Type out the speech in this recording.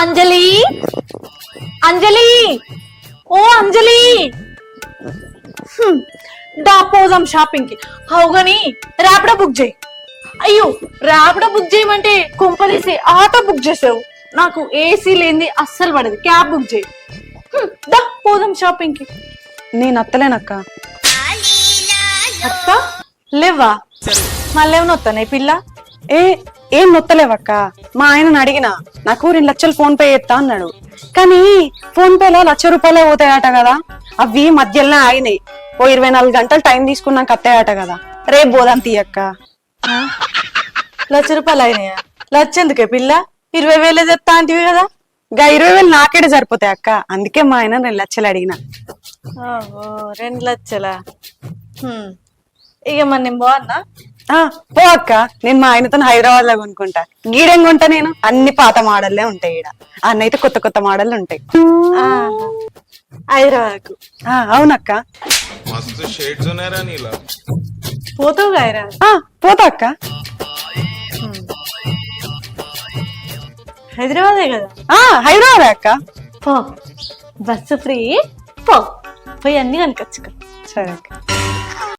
అంజలి? అంజలి? ఓ అంజలి! దా పోదాం షాపింగ్కి అవుగాని ర్యాపిడో బుక్ చేయి. అయ్యో ర్యాపిడో బుక్ చేయమంటే కుంపలేసి ఆటో బుక్ చేసావు. నాకు ఏసీ లేనిది అస్సలు పడదు. క్యాబ్ బుక్ చేయి. దా పోదాం షాపింగ్కి నేను అత్తలేనక్క. అక్క లేవా? మళ్ళీ ఏమైనా వస్తానే పిల్ల? ఏ ఏం నొత్తలేవక్క? మా ఆయనను అడిగిన నాకు రెండు లక్షలు ఫోన్ పే చేస్తా అన్నాడు. కానీ ఫోన్ పేలో లక్ష రూపాయలే పోతాయట కదా? అవి మధ్యలోనే ఆగినాయి. ఓ ఇరవై నాలుగు గంటలు టైం తీసుకున్నాక అత్తాయట కదా? రేపు పోదాం తీయక్క. లక్ష రూపాయలు అయినాయా? లక్ష ఎందుకే పిల్ల? ఇరవై వేలే చెప్తా అంటివి కదా? గా ఇరవై వేలు నాకేడే సరిపోతాయి అక్క. అందుకే మా ఆయన రెండు లక్షలు అడిగిన. ఓహో రెండు లక్షలా? ఇక మరి నేను బాగున్నా ఆ, పో అక్క నేను మా ఆయనతో హైదరాబాద్ లో కొనుక్కుంటా గీడెం కొంటా నేను అన్ని పాత మోడల్లే ఉంటాయి ఈడ అన్న అయితే కొత్త కొత్త మోడల్ ఉంటాయి హైదరాబాద్కు ఆ, అవునక్క मस्त शेड्स होणार नीला పోతావు హైదరాబాద్ ఆ, పోతా అక్క హైదరాబాదే కదా ఆ హైదరాబాద్ అక్క పో బస్సు ఫ్రీ పో పోయి అన్ని కనుకొచ్చుకో సరే అక్క